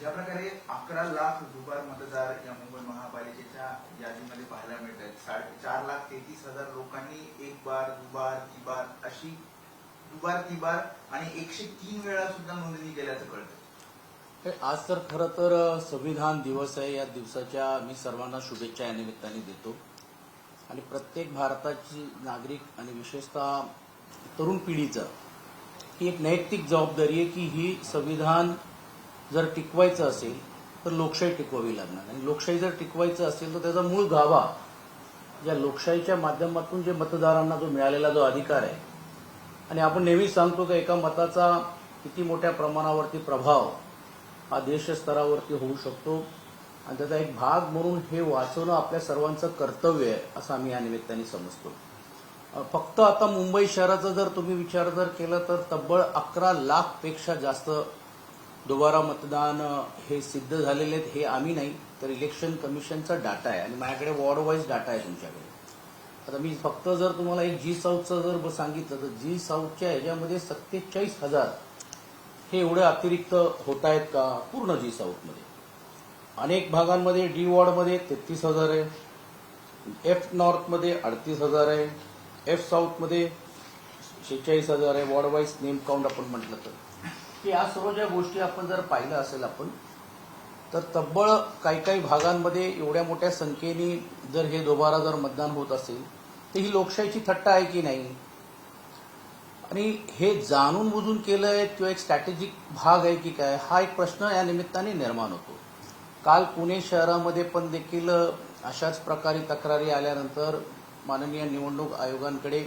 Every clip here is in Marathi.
ज्या प्रकारे अकरा लाख दुबार मतदार या मुंबई महापालिकेच्या यादीमध्ये पाहायला मिळत आहेत साडे चार लाख तेहतीस हजार लोकांनी एक बार दुबार तिबार अशी दुबार तिबार आणि एकशे तीन वेळा सुद्धा नोंदणी केल्याचं कळतं. आज तर खरं तर संविधान दिवस आहे. या दिवसाच्या मी सर्वांना शुभेच्छा या निमित्ताने देतो. आणि प्रत्येक भारताची नागरिक आणि विशेषतः तरुण पिढीचं ही एक नैतिक जबाबदारी आहे की ही संविधान जर टिकवायचं असेल तर लोकशाही टिकवावी लागणार. आणि लोकशाही जर टिकवायचं असेल तर त्याचा मूळ गावा या लोकशाहीच्या माध्यमातून जे मतदारांना जो मिळालेला जो अधिकार आहे. आणि आपण नेहमीच सांगतो की एका मताचा किती मोठ्या प्रमाणावरती प्रभाव हा देशस्तरावरती होऊ शकतो. आणि त्याचा एक भाग म्हणून हे वाचवणं आपल्या सर्वांचं कर्तव्य आहे असं आम्ही या निमित्ताने समजतो. फक्त आता मुंबई शहराचा जर तुम्ही विचार जर केला तर तब्बल अकरा लाखपेक्षा जास्त दोबारा मतदान हे सिद्ध झालेले आहेत हे आम्ही नाही तर इलेक्शन कमिशनचा डाटा आहे आणि माझ्याकडे वॉर्ड वाईज डाटा आहे तुमच्याकडे. आता मी फक्त जर तुम्हाला एक जी साऊथचं जर सांगितलं तर जी साऊथच्या ह्याच्यामध्ये सत्तेचाळीस हजार हे एवढे अतिरिक्त होत आहेत का? पूर्ण जी साऊथमध्ये अनेक भागांमध्ये डी वॉर्डमध्ये तेहतीस हजार आहे. एफ नॉर्थमध्ये अडतीस हजार आहे. एफ साऊथमध्ये शेहेचाळीस हजार आहे. वॉर्ड वाईज नेम काउंट आपण म्हटलं तर. की या सर्व ज्या गोष्टी आपण जर पाहिलं असेल आपण तर तब्बल काही काही भागांमध्ये एवढ्या मोठ्या संख्येने जर हे दोबारा जर मतदान होत असेल तर ही लोकशाहीची थट्टा आहे की नाही? आणि हे जाणून बुजून केलंय किंवा एक स्ट्रॅटेजिक भाग आहे की काय हा एक प्रश्न या निमित्ताने निर्माण होतो. काल पुणे शहरामध्ये पण देखील अशाच प्रकारे तक्रारी आल्यानंतर माननीय निवडणूक आयोगांकडे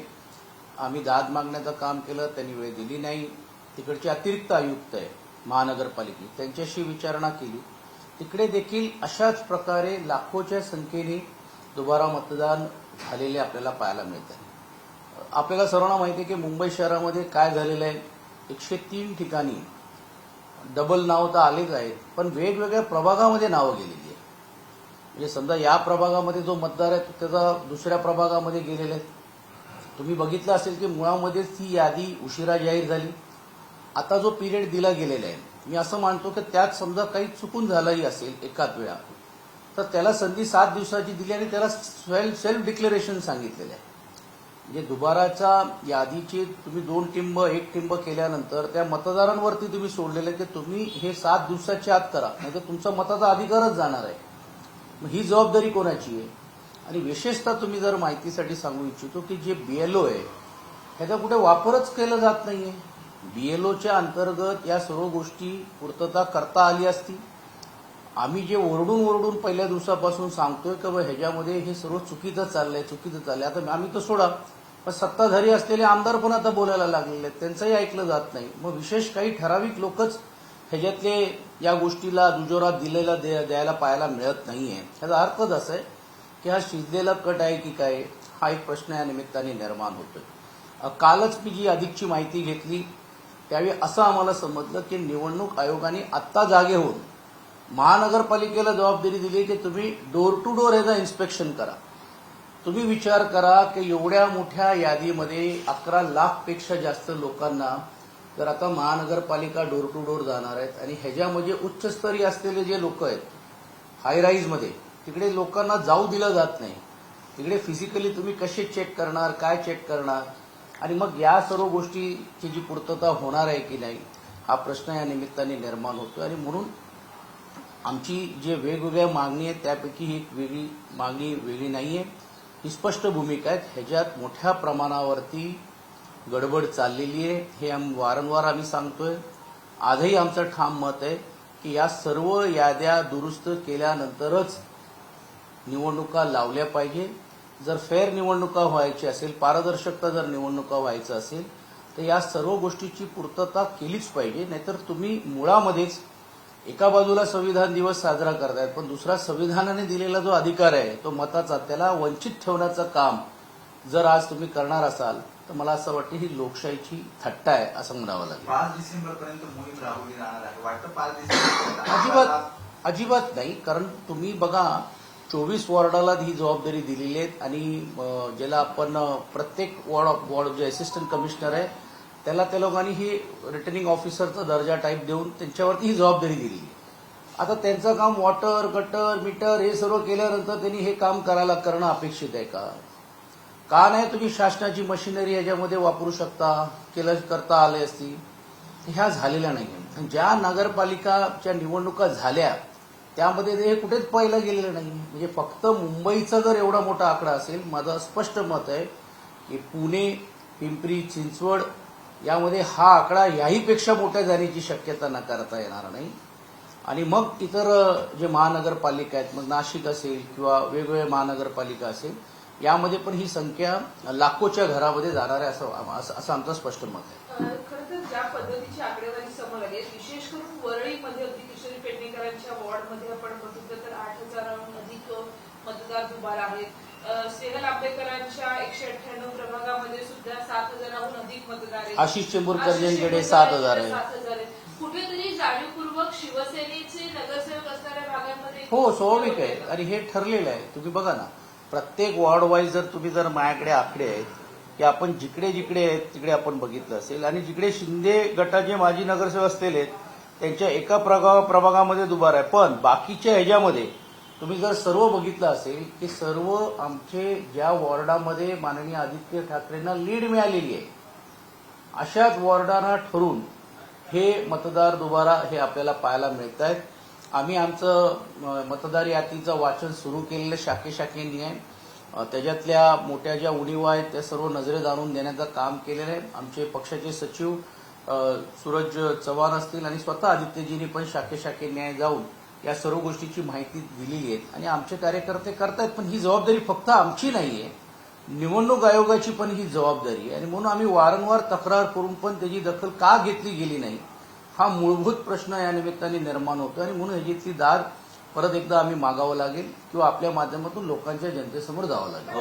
आम्ही दाद मागण्याचं काम केलं त्यांनी वेळ दिली नाही. तिकडचे अतिरिक्त आयुक्त आहे महानगरपालिके त्यांच्याशी विचारणा केली. तिकडे देखील अशाच प्रकारे लाखोच्या संख्येने दुबारा मतदान झालेले आपल्याला पाहायला मिळतं आपल्याला सर्वांना माहिती आहे की मुंबई शहरामध्ये काय झालेलं आहे? एकशे तीन ठिकाणी डबल नाव तर आलेच आहेत पण वेगवेगळ्या प्रभागामध्ये नावं गेलेली आहेत. म्हणजे समजा या प्रभागामध्ये जो मतदार आहे त्याचा दुसऱ्या प्रभागामध्ये गेलेले आहेत तुम्ही बघितलं असेल की मुळामध्येच ती यादी उशिरा जाहीर झाली. आता जो पिरियड दिला गेलेला आहे मी असं मानतो की त्यात समजा काही चुकून झालंही असेल एकाच वेळा तर त्याला संधी सात दिवसाची दिली आणि त्याला सेल्फ सेल्फ डिक्लेरेशन सांगितलेलं आहे. म्हणजे दुबाराच्या यादीची तुम्ही दोन टिंब एक टिंब केल्यानंतर त्या मतदारांवरती तुम्ही सोडलेलं आहे की तुम्ही हे सात दिवसाच्या आत करा नाही तर तुमचा मताचा अधिकारच जाणार आहे. मग ही जबाबदारी कोणाची आहे? आणि विशेषतः तुम्ही जर माहितीसाठी सांगू इच्छितो की जे बीएलओ आहे ह्याचा कुठे वापरच केला जात नाहीये. बीएलओच्या अंतर्गत या सर्व गोष्टी पूर्तता करता आली असती. आम्ही जे ओरडून ओरडून पहिल्या दिवसापासून सांगतोय की बा ह्याच्यामध्ये हे सर्व चुकीचं चाललंय चुकीचं चाललंय. आता आम्ही तर सोडा पण सत्ताधारी असलेले आमदार पण आता बोलायला लागलेले आहेत. त्यांचंही ऐकलं जात नाही. मग विशेष काही ठराविक लोकच ह्याच्यातले या गोष्टीला दुजोरा दिलेला दे- द्यायला पाहायला मिळत नाहीये. ह्याचा अर्थच असं आहे की हा शिजलेला कट आहे की काय हा एक प्रश्न या निमित्ताने निर्माण होतोय. कालच मी जी अधिकची माहिती घेतली त्यावेळी असं आम्हाला समजलं की निवडणूक आयोगाने आत्ता जागे होऊन महानगरपालिकेला जबाबदारी दिली की तुम्ही डोर टू डोर ह्याचा इन्स्पेक्शन करा. तुम्ही विचार करा की एवढ्या मोठ्या यादीमध्ये अकरा लाखपेक्षा जास्त लोकांना जर आता महानगरपालिका डोर टू डोर जाणार आहेत आणि ह्याच्यामध्ये उच्चस्तरीय असलेले जे लोक आहेत हाय तिकडे लोकांना जाऊ दिलं जात नाही. तिकडे फिजिकली तुम्ही कसे चेक करणार काय चेक करणार? आणि मग या सर्व गोष्टीची जी पूर्तता होणार आहे की नाही हा प्रश्न या निमित्ताने निर्माण होतो आणि म्हणून आमची जे वेगवेगळ्या मागणी आहेत त्यापैकी ही वेगळी मागणी वेगळी नाहीये. ही स्पष्ट भूमिका आहे ह्याच्यात मोठ्या प्रमाणावरती गडबड चाललेली आहे. हे आम वारंवार आम्ही सांगतोय. आजही आमचं ठाम मत आहे की या सर्व याद्या दुरुस्त केल्यानंतरच निवडणुका लावल्या पाहिजे. जर फेअर निवडणुका व्हायची असेल पारदर्शकता जर निवडणुका व्हायचं असेल तर या सर्व गोष्टीची पूर्तता केलीच पाहिजे. नाहीतर तुम्ही मुळामध्येच एका बाजूला संविधान दिवस साजरा करतायत पण दुसरा संविधानाने दिलेला जो अधिकार आहे तो मताचा त्याला वंचित ठेवण्याचं काम जर आज तुम्ही करणार असाल तर मला असं वाटतं ही लोकशाहीची थट्टा आहे असं म्हणावं लागेल. पाच डिसेंबर पर्यंत मोहीम राबवली जाणार आहे. वाटतं पाच डिसेंबर अजिबात अजिबात नाही कारण तुम्ही बघा चोवीस वॉर्डाला ही जबाबदारी दिलेली आहे आणि ज्याला आपण प्रत्येक वॉर्ड वॉर्ड जे असिस्टंट कमिशनर आहे त्याला त्या लोकांनी ही रिटर्निंग ऑफिसरचा दर्जा टाईप देऊन त्यांच्यावरती ही जबाबदारी दिलेली आहे. आता त्यांचं काम वॉटर गटर मीटर हे सर्व केल्यानंतर त्यांनी हे काम करायला करणं अपेक्षित आहे का? का नाही तुम्ही शासनाची मशिनरी याच्यामध्ये वापरू शकता केलं करता आले असती? ह्या झालेल्या नाही आणि ज्या नगरपालिकाच्या निवडणुका झाल्या त्यामध्ये ते हे कुठेच पाहिलं गेलेलं नाही. म्हणजे फक्त मुंबईचा जर एवढा मोठा आकडा असेल माझं स्पष्ट मत आहे की पुणे पिंपरी चिंचवड यामध्ये हा आकडा याहीपेक्षा मोठ्या जाण्याची शक्यता नाकारता येणार नाही. आणि मग इतर जे महानगरपालिका आहेत मग नाशिक असेल किंवा वेगवेगळ्या महानगरपालिका असेल यामध्ये पण ही संख्या लाखोच्या घरामध्ये जाणार आहे असं असं असं आमचं स्पष्ट मत आहे खरं तर ज्या पद्धतीची आकडेवारी समोर आली आहे, विशेष करून वरळीमध्ये अगदी किशोरी पेडणेकरांच्या वॉर्डमध्ये आपण बघितलं तर आठ हजाराहून अधिक मतदार दुबार आहेत. आंबेकरांच्या एकशे अठ्ठ्याण्णव प्रभागामध्ये सुद्धा सात हजाराहून अधिक मतदार आहेत. आशिष चेंबूरकर यांच्याकडे सात हजार आहे. सात हजार आहेत. कुठेतरी जाणीवपूर्वक शिवसेनेचे नगरसेवक असणाऱ्या भागांमध्ये हो स्वाभाविक आहे. आणि हे ठरलेलं आहे. तुम्ही बघा ना प्रत्येक वॉर्ड वाईज जर तुम्ही जर माझ्याकडे आकडे आहेत की आपण जिकडे जिकडे आहेत तिकडे आपण बघितलं असेल. आणि जिकडे शिंदे गटाचे माजी नगरसेवक असलेले आहेत त्यांच्या एका प्रभागामध्ये दुबार आहे. पण बाकीच्या ह्याच्यामध्ये तुम्ही जर सर्व बघितलं असेल की सर्व आमचे ज्या वॉर्डामध्ये माननीय आदित्य ठाकरेंना लीड मिळालेली आहे अशाच वॉर्डांना ठरून हे मतदार दुबारा हे आपल्याला पाहायला मिळत आहेत आम्ही आमचं मतदार यादीचं वाचन सुरू केलेलं शाखेशाखेनी आहे. त्याच्यातल्या मोठ्या ज्या उणीवा आहेत त्या सर्व नजरेत आणून देण्याचं काम केलेलं आहे. आमचे पक्षाचे सचिव सूरज चव्हाण असतील आणि स्वतः आदित्यजींनी पण शाखे शाखे न्याय जाऊन या सर्व गोष्टीची माहिती दिलेली आहे आणि आमचे कार्यकर्ते करतायत पण ही जबाबदारी फक्त आमची नाहीये. निवडणूक आयोगाची पण ही जबाबदारी आहे. आणि म्हणून आम्ही वारंवार तक्रार करून पण त्याची दखल का घेतली गेली नाही हा मूलभूत प्रश्न या निमित्ताने निर्माण होतो आणि म्हणून ह्याची दार परत एकदा आम्ही मागावं लागेल किंवा आपल्या माध्यमातून लोकांच्या जनतेसमोर जावं लागेल.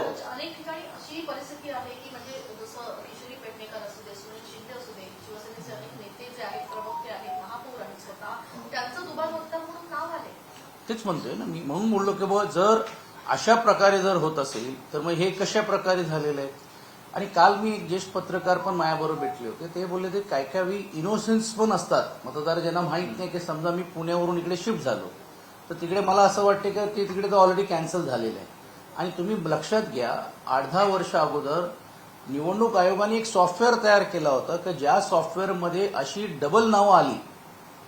तेच म्हणतोय ना मी म्हणून बोललो की बाबा जर अशा प्रकारे जर होत असेल तर मग हे कशा प्रकारे झालेलं आहे? आणि काल मी एक ज्येष्ठ पत्रकार पण माझ्याबरोबर भेटले होते ते बोलले ते काय काय वेळी इनोसेन्स पण असतात. मतदार ज्यांना माहीत नाही की समजा मी पुण्यावरून इकडे शिफ्ट झालो तर तिकडे मला असं वाटते की ते तिकडे तर ऑलरेडी कॅन्सल झालेलं आहे. आणि तुम्ही लक्षात घ्या आठ दहा वर्ष अगोदर निवडणूक आयोगाने एक सॉफ्टवेअर तयार केला होता की ज्या सॉफ्टवेअरमध्ये अशी डबल नावं आली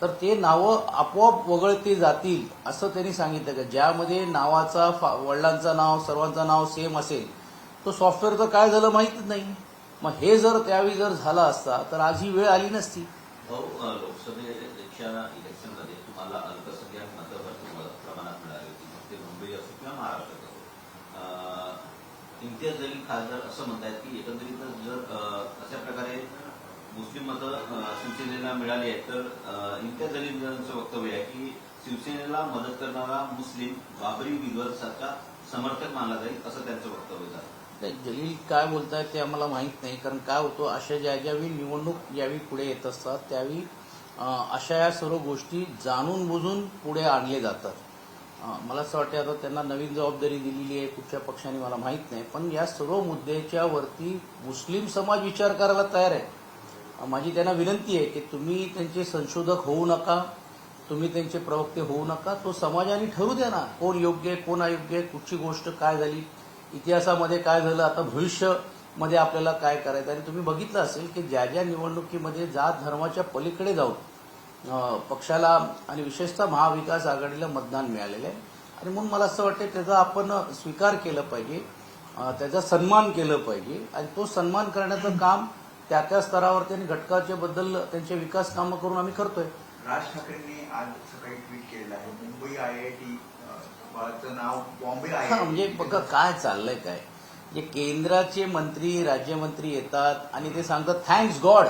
तर ते नावं आपोआप वगळते जातील असं त्यांनी सांगितलं. का ज्यामध्ये नावाचा फा- वडिलांचं नाव सर्वांचं नाव सेम असेल तो सॉफ्टवेअरचं काय झालं माहीतच नाही. मग हे जर त्यावेळी जर झालं असता तर आज ही वेळ आली नसती. हो, भाऊ लोकसभेच्या इलेक्शनमध्ये तुम्हाला अल्पसंख्याक मतं प्रमाणात मिळाली होती. मग ते मुंबई असो किंवा महाराष्ट्रात असो. इम्तियाज जलील खासदार असं म्हणतात की एकंदरीत जर अशा प्रकारे मुस्लिम मतं शिवसेनेला मिळाली आहेत. तर इतक्या इम्तियाज जलीलांचं वक्तव्य आहे की शिवसेनेला मदत करणारा मुस्लिम बाबरी विध्वंसाचा समर्थक मानला जाईल असं त्यांचं वक्तव्य झालं. ते जलील काय बोलतायत ते आम्हाला माहीत नाही. कारण काय होतं अशा ज्या ज्यावेळी निवडणूक यावेळी पुढे येत असतात त्यावेळी अशा या सर्व गोष्टी जाणून बुजून पुढे आणले जातात. मला असं वाटतं आता त्यांना नवीन जबाबदारी दिलेली आहे कुठच्या पक्षाने मला माहीत नाही. पण या सर्व मुद्द्याच्या वरती मुस्लिम समाज विचार करायला तयार आहे. माझी त्यांना विनंती आहे की तुम्ही त्यांचे संशोधक होऊ नका तुम्ही त्यांचे प्रवक्ते होऊ नका तो समाजाने ठरू द्या ना कोण योग्य आहे कोण अयोग्य आहे कुठची गोष्ट काय झाली इतिहासामध्ये काय झालं आता भविष्यामध्ये आपल्याला काय करायचं आणि तुम्ही बघितलं असेल की ज्या ज्या निवडणुकीमध्ये जात धर्माच्या पलीकडे जाऊन पक्षाला आणि विशेषतः महाविकास आघाडीला मतदान मिळालेलं आहे आणि म्हणून मला असं वाटतं त्याचा आपण स्वीकार केलं पाहिजे त्याचा सन्मान केलं पाहिजे आणि तो सन्मान करण्याचं काम त्या त्या स्तरावर त्यांनी घटकाच्या बद्दल त्यांचे विकास कामं करून आम्ही करतोय. राज ठाकरेंनी आज सकाळी ट्विट केलेलं आहे मुंबई आय आय टी नाव बॉम्बे म्हणजे बघा काय चाललंय काय. जे केंद्राचे मंत्री राज्यमंत्री येतात आणि ते सांगतात थँक्स गॉड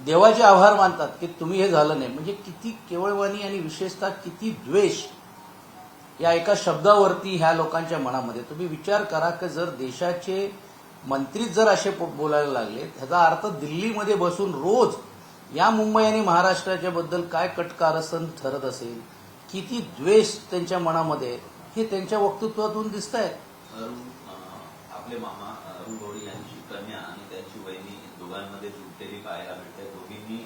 देवाचे आभार मानतात की तुम्ही हे झालं नाही. म्हणजे किती केवळवाणी आणि विशेषतः किती द्वेष या एका शब्दावरती ह्या लोकांच्या मनामध्ये. तुम्ही विचार करा की जर देशाचे मंत्रीच जर असे बोलायला लागले ह्याचा अर्थ दिल्लीमध्ये बसून रोज या मुंबई आणि महाराष्ट्राच्या बद्दल काय कटकारसन ठरत असेल किती द्वेष त्यांच्या मनामध्ये आहे, हे त्यांच्या वक्तृत्वातून दिसत आहे अरुण अ, आपले मामा अरुण गवळी यांची कन्या आणि त्यांची वहिनी दोघांमध्ये जुटलेली पाहायला मिळते. दोघींनी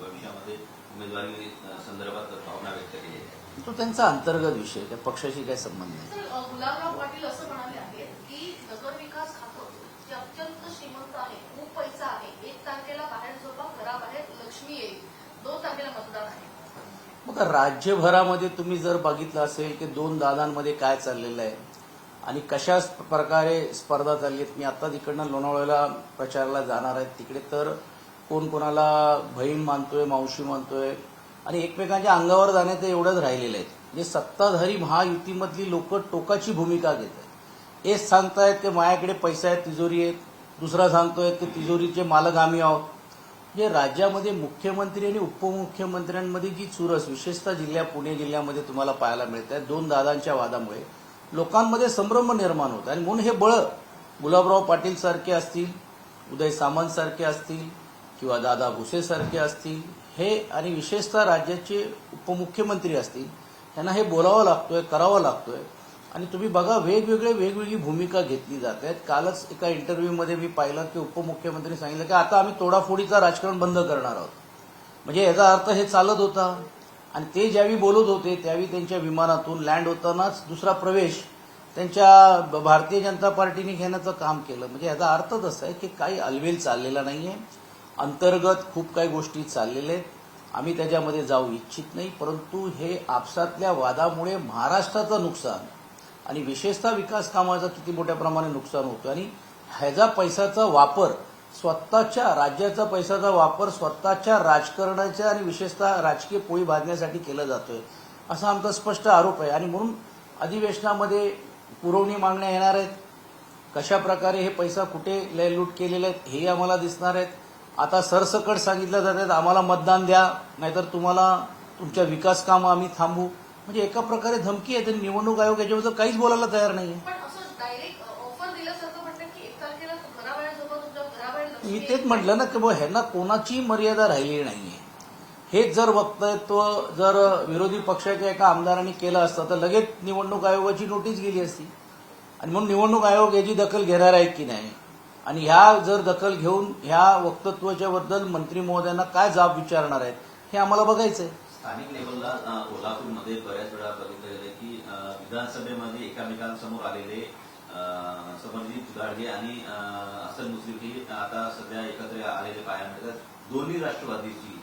भविष्यामध्ये उमेदवारी संदर्भात भावना व्यक्त केली आहे तो त्यांचा अंतर्गत विषय त्या पक्षाशी काही संबंध नाही. गुलाबराव पाटील असं म्हणाले आहेत की नगरविकास खातं जे अत्यंत श्रीमंत आहे खूप पैसा आहे एक तारखेला बाहेर झोपा घराबाहेर लक्ष्मी येईल दोन तारखेला मतदान आहे आता राज्यभरामध्ये तुम्ही जर बघितलं असेल की दोन दादांमध्ये काय चाललेलं आहे आणि कशा प्रकारे स्पर्धा चालली आहेत मी आता तिकडनं लोणावळ्याला प्रचाराला जाणार आहे तिकडे तर कोण कोणाला बहीण मानतोय मावशी मानतोय आणि एकमेकांच्या अंगावर जाण्याचं एवढंच राहिलेलं आहे. म्हणजे सत्ताधारी महायुतीमधली लोक टोकाची भूमिका घेत आहेत. एक सांगतायत की माझ्याकडे पैसा आहे तिजोरी आहे दुसरा सांगतोय की तिजोरीचे मालक आम्ही आहोत. जे राज्यामध्ये मुख्यमंत्री आणि उपमुख्यमंत्र्यांमध्ये जी चुरस विशेषतः जिल्ह्या पुणे जिल्ह्यामध्ये तुम्हाला पाहायला मिळते. आहे दोन दादांच्या वादामुळे लोकांमध्ये संभ्रम निर्माण होत आणि म्हणून हे बळ गुलाबराव पाटील सारखे असतील उदय सामंत सारखे असतील किंवा दादा भुसे सारखे असतील हे आणि विशेषतः राज्याचे उपमुख्यमंत्री असतील यांना हे बोलावं लागतोय करावं लागतोय. आणि तुम्ही बघा वेगवेगळे वेगवेगळी भूमिका घेतली जात आहेत. कालच एका इंटरव्ह्यूमध्ये मी पाहिलं की उपमुख्यमंत्री सांगितलं की आता आम्ही तोडाफोडीचं राजकारण बंद करणार आहोत. म्हणजे याचा अर्थ हे चालत होता. आणि ते ज्यावेळी बोलत होते त्यावेळी त्यांच्या विमानातून लँड होतानाच दुसरा प्रवेश त्यांच्या भारतीय जनता पार्टीने घेण्याचं काम केलं. म्हणजे याचा अर्थच असा आहे की काही अलवेल चाललेला नाहीये. अंतर्गत खूप काही गोष्टी चाललेल्या आहेत. आम्ही त्याच्यामध्ये जाऊ इच्छित नाही परंतु हे आपसातल्या वादामुळे महाराष्ट्राचं नुकसान आणि विशेषतः विकास कामाचं किती मोठ्या प्रमाणे नुकसान होतं आणि ह्याचा पैशाचा वापर स्वतःच्या राज्याचा पैशाचा वापर स्वतःच्या राजकारणाच्या आणि विशेषतः राजकीय पोळी भाजण्यासाठी केला जातोय. असा आमचा स्पष्ट आरोप आहे. आणि म्हणून अधिवेशनामध्ये पुरवणी मागण्या येणार आहेत. कशा प्रकारे हे पैसा कुठे लय लूट केलेले आहेत हेही आम्हाला दिसणार आहेत. आता सरसकट सांगितलं जात आहेत आम्हाला मतदान द्या नाहीतर तुम्हाला तुमच्या विकास कामं आम्ही थांबू म्हणजे एका प्रकारे धमकी आहे तर निवडणूक आयोग याच्याबद्दल काहीच बोलायला तयार नाही मी. तेच म्हटलं ना की ह्यांना कोणाची मर्यादा राहिलेली नाहीये. हेच जर वक्तव्य जर विरोधी पक्षाच्या एका आमदारांनी केलं असतं तर लगेच निवडणूक आयोगाची नोटीस गेली असती. आणि म्हणून निवडणूक आयोग याची दखल घेणार आहे की नाही? आणि ह्या जर दखल घेऊन ह्या वक्तत्वाच्या बद्दल मंत्री महोदयांना काय जाब विचारणार आहेत हे आम्हाला बघायचं आहे स्थानिक लेवलला कोल्हापूरमध्ये बऱ्याच वेळा बघितलं गेलं की विधानसभेमध्ये एकामेकांसमोर आलेले अ, समरजित गाडगे आणि हसन मुस्लिम हे आता सध्या एकत्र आलेले पाहायला मिळतात दोन्ही राष्ट्रवादीची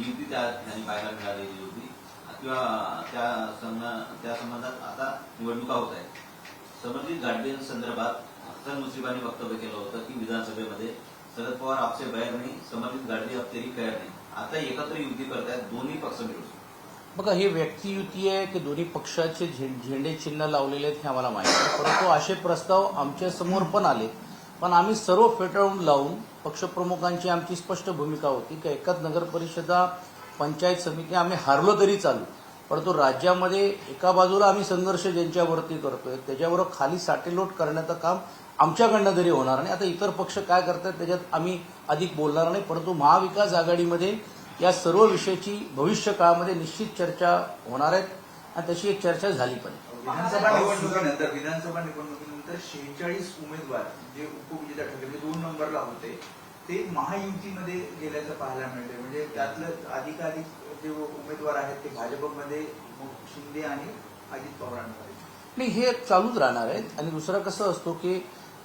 युती त्या ठिकाणी पाहायला मिळालेली होती. किंवा त्या त्या संबंधात आता निवडणुका होत आहेत. समरजित गाडगेंसंदर्भात हसन मुस्लिमांनी वक्तव्य केलं होतं की विधानसभेमध्ये शरद पवार आपसे बैर नाही समरजित गाडगे अब तेरी खैर नाही. आता एकत्र युती करतायत दोन्ही पक्ष मिळून. बघा हे व्यक्तियुती आहे की दोन्ही पक्षाचे झेंडे चिन्ह लावलेले आहेत हे आम्हाला माहिती आहे परंतु असे प्रस्ताव आमच्यासमोर पण आले. पण आम्ही सर्व फेटाळून लावून पक्षप्रमुखांची आमची स्पष्ट भूमिका होती की एकाच नगर परिषदा पंचायत समिती आम्ही हारलो तरी चालू परंतु राज्यामध्ये एका बाजूला आम्ही संघर्ष ज्यांच्यावरती करतोय त्याच्यावर खाली साटेलोट करण्याचं काम आमच्याकडनं तरी होणार नाही. आता इतर पक्ष काय करतात त्याच्यात आम्ही अधिक बोलणार नाही परंतु महाविकास आघाडीमध्ये या सर्व विषयाची भविष्य काळामध्ये निश्चित चर्चा होणार आहेत आणि तशी एक चर्चा झाली पण. विधानसभा निवडणुकीनंतर विधानसभा निवडणुकीनंतर शेहेचाळीस उमेदवार जे उपविजेता ठरले म्हणजे दोन नंबरला होते ते महायुतीमध्ये गेल्याचं पाहायला मिळते म्हणजे त्यातलं अधिकाधिक जे उमेदवार आहेत ते भाजपमध्ये शिंदे आणि अजित पवारांमध्ये. नाही हे चालूच राहणार आहेत. आणि दुसरं कसं असतो की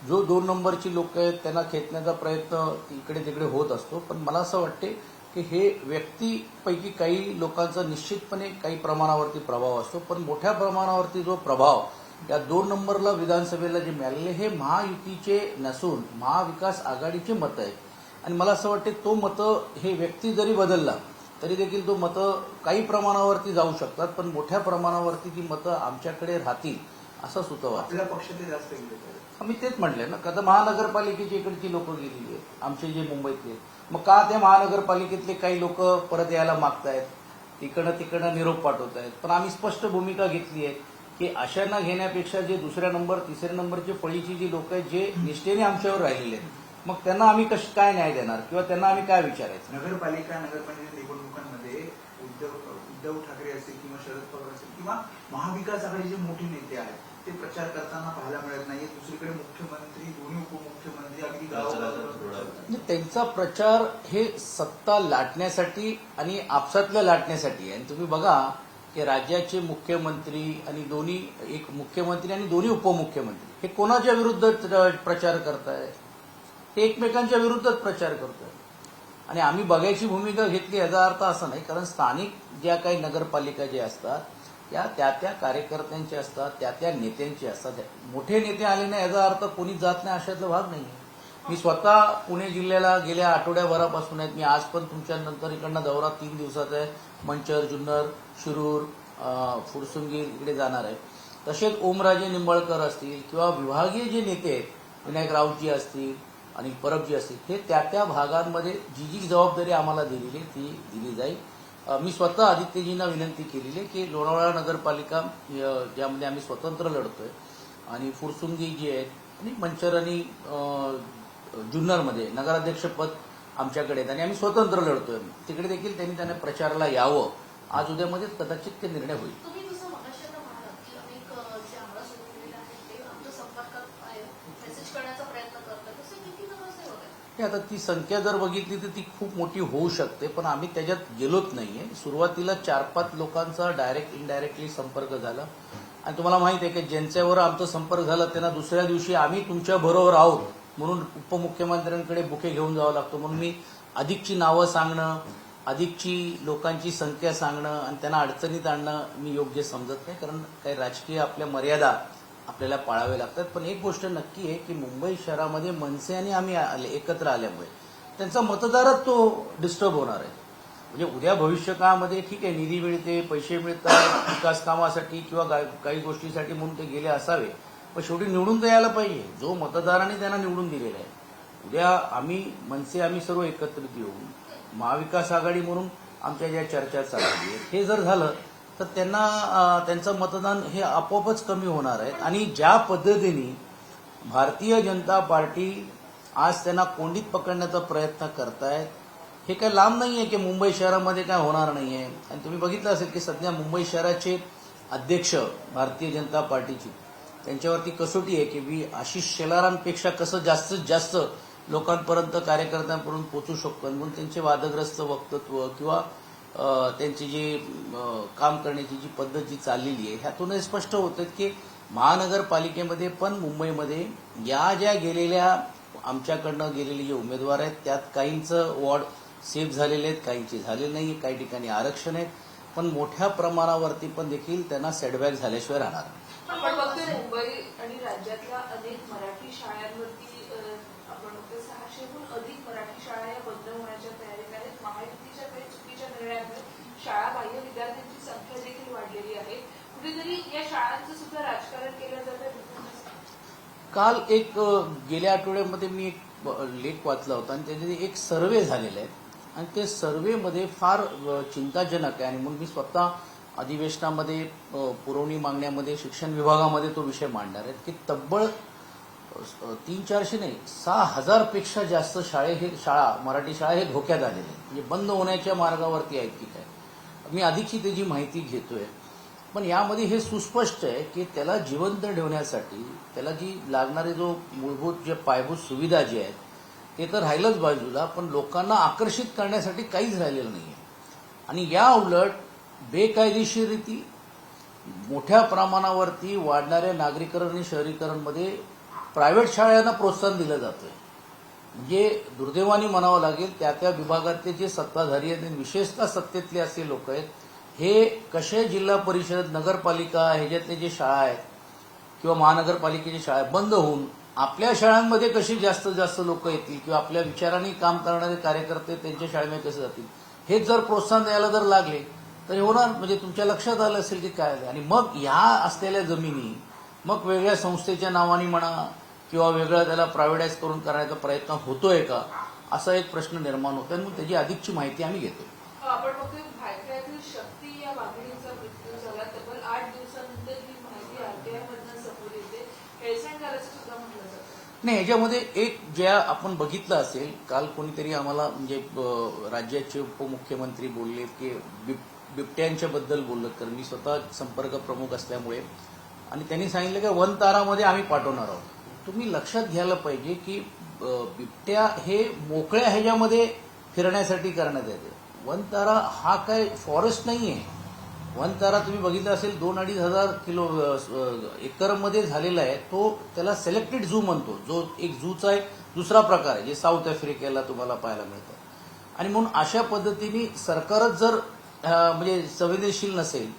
जो दोन नंबरची लोक आहेत त्यांना खेचण्याचा प्रयत्न इकडे तिकडे होत असतो. पण मला असं वाटते की हे व्यक्तीपैकी काही लोकांचा निश्चितपणे काही प्रमाणावरती प्रभाव असतो. पण मोठ्या प्रमाणावरती जो प्रभाव या दोन नंबरला विधानसभेला जे मिळालेले हे महायुतीचे नसून महाविकास आघाडीचे मतं आहेत. आणि मला असं वाटते तो मतं हे व्यक्ती जरी बदलला तरी देखील तो मतं काही प्रमाणावरती जाऊ शकतात पण मोठ्या प्रमाणावरती ती मतं आमच्याकडे राहतील असं सुतवा आपल्या पक्षाचे जास्त मी आम्ही तेच म्हटलंय ना कदा महानगरपालिकेची इकडची लोक गेलेली आहेत आमचे जे मुंबईतले मग का त्या महानगरपालिकेतले काही लोक परत यायला मागतायत? तिकडं तिकडं निरोप पाठवत आहेत पण आम्ही स्पष्ट भूमिका घेतली आहे की अशांना घेण्यापेक्षा जे दुसऱ्या नंबर तिसऱ्या नंबरचे पळीची जी लोक आहेत जे निष्ठेने आमच्यावर राहिलेले आहेत मग त्यांना आम्ही कश काय न्याय देणार? किंवा त्यांना आम्ही काय विचारायचं? नगरपालिका नगरपालिका निवडणुकांमध्ये उद्धव उद्धव ठाकरे असतील किंवा शरद पवार असतील किंवा महाविकास आघाडीचे मोठे नेते आहेत ते प्रचार करताना पाहायला मिळत नाहीये. दुसरीकडे मुख्यमंत्री दोन्ही उपमुख्यमंत्री अगदी गावागावात म्हणजे त्यांचा प्रचार हे सत्ता लाटण्यासाठी आणि आपसातल्या लाटण्यासाठी आहे. आणि तुम्ही बघा की राज्याचे मुख्यमंत्री आणि दोन्ही एक मुख्यमंत्री आणि दोन्ही उपमुख्यमंत्री हे कोणाच्या विरुद्ध प्रचार करताय? हे एकमेकांच्या विरुद्धच प्रचार करतोय. आणि आम्ही बघायची भूमिका घेतली याचा अर्थ असा नाही कारण स्थानिक ज्या काही नगरपालिका ज्या असतात त्या त्या त्या कार्यकर्त्यांचे असतात त्या त्या नेत्यांची असतात. मोठे नेते आले नाही याचा अर्थ कोणी जात नाही अशातला भाग नाही मी स्वतः पुणे जिल्ह्याला गेल्या आठवड्याभरापासून आहेत. मी आज पण तुमच्या नंतर इकडनं दौरा तीन दिवसाचा आहे. मंचर जुन्नर शिरूर फुरसुंगी इकडे जाणार आहे. तसेच ओमराजे निंबाळकर असतील किंवा विभागीय जे नेते आहेत विनायक राऊतजी असतील आणि परबजी असतील हे त्या त्या भागांमध्ये जी जी जबाबदारी आम्हाला दिलेली आहे ती दिली जाईल. मी स्वतः आदित्यजींना विनंती केलेली आहे की लोणावळा नगरपालिका ज्यामध्ये आम्ही स्वतंत्र लढतोय आणि फुरसुंगी जी आहेत आणि मंचर आणि जुन्नरमध्ये नगराध्यक्षपद आमच्याकडे आहेत आणि आम्ही स्वतंत्र लढतोय. तिकडे देखील त्यांनी त्यांना प्रचाराला यावं. आज उद्यामध्ये कदाचित ते निर्णय होईल तुम्ही जसं मगाशी आता म्हणालात की अनेक अ, जे आम्हाला सुरू केलेले आहेत ते आमच्या संपर्कात आहे मेसेज करण्याचा प्रयत्न करतात तसे किती नगरसेवक आता ती संख्या जर बघितली तर ती खूप मोठी होऊ शकते पण आम्ही त्याच्यात गेलोच नाहीये. सुरुवातीला चार पाच लोकांचा डायरेक्ट इनडायरेक्टली संपर्क झाला. आणि तुम्हाला माहीत आहे की ज्यांच्यावर आमचा संपर्क झाला त्यांना दुसऱ्या दिवशी आम्ही तुमच्या बरोबर आहोत. म्हणून उपमुख्यमंत्र्यांकडे बुके घेऊन जावं लागतो. म्हणून मी अधिकची नावं सांगणं अधिकची लोकांची संख्या सांगणं आणि त्यांना अडचणीत आणणं मी योग्य समजत नाही. कारण काही राजकीय आपल्या मर्यादा आपल्याला पाळावे लागतात. पण एक गोष्ट नक्की आहे की मुंबई शहरामध्ये मनसे आणि आम्ही आले एकत्र आल्यामुळे त्यांचा मतदारच तो डिस्टर्ब होणार आहे. म्हणजे उद्या भविष्य काळामध्ये ठीक आहे निधी मिळते पैसे मिळतात विकास कामासाठी किंवा काही गोष्टीसाठी म्हणून ते गेले असावे. पण शेवटी निवडून तर यायला पाहिजे. जो मतदाराने त्यांना निवडून दिलेला आहे. उद्या आम्ही मनसे आम्ही सर्व एकत्रित येऊन महाविकास आघाडी म्हणून आमच्या ज्या चर्चा चालली आहेत हे जर झालं तर त्यांना त्यांचं मतदान हे आपोआपच कमी होणार आहे. आणि ज्या पद्धतीने भारतीय जनता पार्टी आज त्यांना कोंडीत पकडण्याचा प्रयत्न करतायत हे काय लांब नाही आहे की मुंबई शहरामध्ये काय होणार नाही आहे आणि तुम्ही बघितलं असेल की सध्या मुंबई शहराचे अध्यक्ष भारतीय जनता पार्टीची त्यांच्यावरती कसोटी आहे की मी आशिष शेलारांपेक्षा कसं जास्तीत जास्त लोकांपर्यंत कार्यकर्त्यांपर्यंत पोहोचू शकतो? म्हणून त्यांचे वादग्रस्त वक्तत्व किंवा त्यांची जी काम करण्याची जी पद्धत जी चाललेली आहे ह्यातून हे स्पष्ट होतं की महानगरपालिकेमध्ये पण मुंबईमध्ये या ज्या गेलेल्या आमच्याकडनं गेलेले जे उमेदवार आहेत त्यात काहींचं वॉर्ड सेफ झालेले आहेत काहींचे झाले नाही काही ठिकाणी आरक्षण आहेत पण मोठ्या प्रमाणावरती पण देखील त्यांना सेटबॅक झाल्याशिवाय राहणार. मुंबई आणि राज्यातल्या अनेक मराठी शाळांना अ, आपण बघतोय सहाशेहून अधिक मराठी शाळा या बंद होण्याच्या तयारीत आहेत महायुतीच्या काही चुकीच्या निर्णयामुळे शाळा बाह्य विद्यार्थ्यांची संख्या देखील वाढलेली आहे. कुठेतरी या शाळांचं सुद्धा राजकारण केलं जातं काल एक गेल्या आठवड्यामध्ये मी एक लेख वाचला होता आणि त्याच्यात एक सर्वे झालेले आहेत आणि ते सर्वेमध्ये फार चिंताजनक आहे. आणि म्हणून मी स्वतः अधिवेशनामध्ये पुरवणी मागण्यामध्ये शिक्षण विभागामध्ये तो विषय मांडणार आहे. की तब्बल तीन चारशे नाही सहा हजारपेक्षा जास्त शाळे हे शाळा मराठी शाळा हे धोक्यात आलेले आहेत. म्हणजे बंद होण्याच्या मार्गावरती आहेत की काय? मी आधीची त्याची माहिती घेतोय पण यामध्ये हे सुस्पष्ट आहे की त्याला जिवंत ठेवण्यासाठी त्याला जी लागणारे जो मूलभूत जे पायाभूत सुविधा जी आहेत ते तर राहिलंच बाजूला पण लोकांना आकर्षित करण्यासाठी काहीच राहिलेलं नाही आहे आणि या उलट बेकायदेशीररीती मोठ्या प्रमाणावरती वाढणाऱ्या नागरीकरण आणि शहरीकरणमध्ये प्रायव्हेट शाळांना प्रोत्साहन दिलं जातं जे दुर्दैवाने म्हणावं लागेल त्या त्या विभागातले जे सत्ताधारी आहेत आणि विशेषतः सत्तेतले असे लोक आहेत हे कसे जिल्हा परिषद नगरपालिका ह्याच्यातले जे शाळा आहेत किंवा महानगरपालिकेची शाळा बंद होऊन आपल्या शाळांमध्ये कशी जास्त जास्त लोक येतील किंवा आपल्या विचारांनी काम करणारे कार्यकर्ते त्यांच्या शाळेमध्ये कसे जातील हेच जर प्रोत्साहन द्यायला जर लागले तर होणार? म्हणजे तुमच्या लक्षात आलं असेल की काय? आणि मग ह्या असलेल्या जमिनी मग वेगळ्या संस्थेच्या नावाने म्हणा किंवा वेगळं त्याला प्रायव्हेटाईज करून करण्याचा प्रयत्न होतोय का असा एक प्रश्न निर्माण होतोय. मग त्याची अधिकची माहिती आम्ही ही जातं. नाही ह्याच्यामध्ये एक ज्या आपण बघितलं असेल काल कोणीतरी आम्हाला म्हणजे राज्याचे उपमुख्यमंत्री बोलले की बिब- बिबट्यांच्या बद्दल बोललं. तर मी स्वतः संपर्क प्रमुख असल्यामुळे. आणि त्यांनी सांगितलं की वन तारामध्ये आम्ही पाठवणार आहोत. तुम्ही लक्षात घ्यायला पाहिजे की बिबट्या हे मोकळ्या ह्याच्यामध्ये फिरण्यासाठी करण्यात येते. वनतारा हा काय फॉरेस्ट नाही आहे वनतारा तुम्ही बघितला असेल दोन अडीच हजार किलो एकरमध्ये झालेला आहे. तो त्याला सिलेक्टेड झू म्हणतो. जो एक झूचा एक दुसरा प्रकार आहे जे साऊथ आफ्रिकेला तुम्हाला पाहायला मिळतं. आणि म्हणून अशा पद्धतीने सरकारच जर म्हणजे संवेदनशील नसेल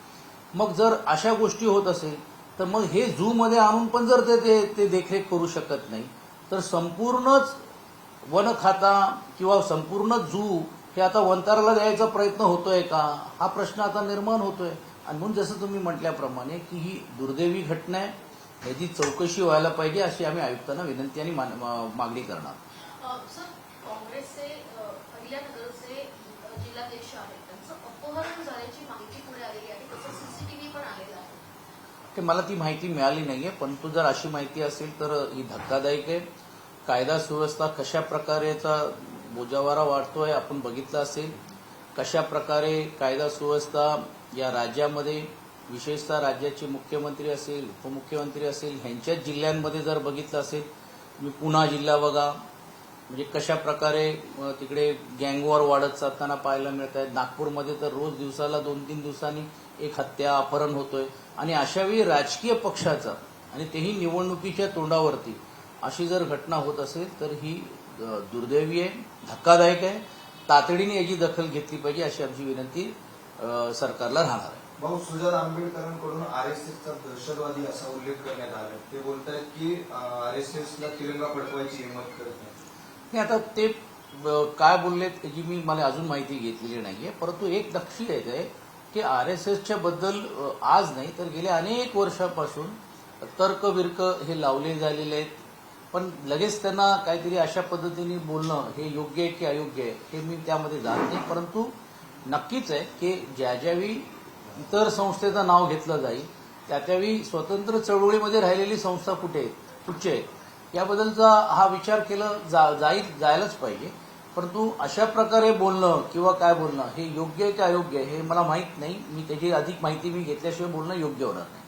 मग जर अशा गोष्टी होत असेल तर मग हे झू मध्ये आणून पण जर ते- ते ते देखरेख करू शकत नाही तर संपूर्णच वन खाता किंवा संपूर्ण झू हे आता वंताराला द्यायचा प्रयत्न होतोय का? हा प्रश्न आता निर्माण होतोय. आणि म्हणून जसं तुम्ही म्हटल्याप्रमाणे की ही दुर्दैवी घटना आहे याची चौकशी व्हायला पाहिजे अशी आम्ही आयुक्तांना विनंती आणि मान- मा- मागणी करणार. सर काँग्रेसचे पहिल्या नगरचे जिल्हाध्यक्ष आहेत. त्यांचं अपहरण झाल्याची ते मला ती माहिती मिळाली नाहीये परंतु जर अशी माहिती असेल तर ही धक्कादायक आहे. कायदा सुव्यवस्था कशा प्रकारेचा बोजावारा वाढतोय आपण बघितलं असेल. कशा प्रकारे कायदा सुव्यवस्था या राज्यामध्ये विशेषतः राज्याचे मुख्यमंत्री असेल उपमुख्यमंत्री असेल ह्यांच्याच जिल्ह्यांमध्ये जर बघितलं असेल तुम्ही पुणा जिल्हा बघा. म्हणजे कशा प्रकारे तिकडे गँगवॉर वाढत जाताना पाहायला मिळत आहे. नागपूरमध्ये तर रोज दिवसाला दोन तीन दिवसांनी एक हत्या अपहरण होतोय. आणि अशावेळी राजकीय पक्षाचा आणि तेही निवडणुकीच्या तोंडावरती अशी जर घटना होत असेल तर ही दुर्दैवी आहे धक्कादायक आहे. तातडीने याची दखल घेतली पाहिजे अशी आमची विनंती सरकारला राहणार आहे. भाऊ सुजात आंबेडकरांकडून आरएसएसचा दहशतवादी असा उल्लेख करण्यात आला. ते बोलतायत की आरएसएसला तिरंगा पडकवायची हिंमत करत नाही. आता ते काय बोललेत त्याची मी मला अजून माहिती घेतलेली नाहीये परंतु एक लक्षात येत आहे की आर एस एसच्या बद्दल आज नाही तर गेल्या अनेक वर्षापासून तर्क विर्क हे लावले झालेले आहेत. पण लगेच त्यांना काहीतरी अशा पद्धतीने बोलणं हे योग्य आहे की अयोग्य आहे हे मी त्यामध्ये जात नाही. परंतु नक्कीच आहे की ज्या ज्यावेळी इतर संस्थेचं नाव घेतलं जाईल त्या त्यावेळी स्वतंत्र चळवळीमध्ये राहिलेली संस्था कुठे आहे कुठचे आहेत याबद्दलचा हा विचार केला जा, जाईल जायलाच पाहिजे. परंतु अशा प्रकारे बोलणं किंवा काय बोलणं हे योग्य आहे का अयोग्य आहे हे मला माहीत नाही. मी त्याची अधिक माहिती मी घेतल्याशिवाय बोलणं योग्य होणार नाही.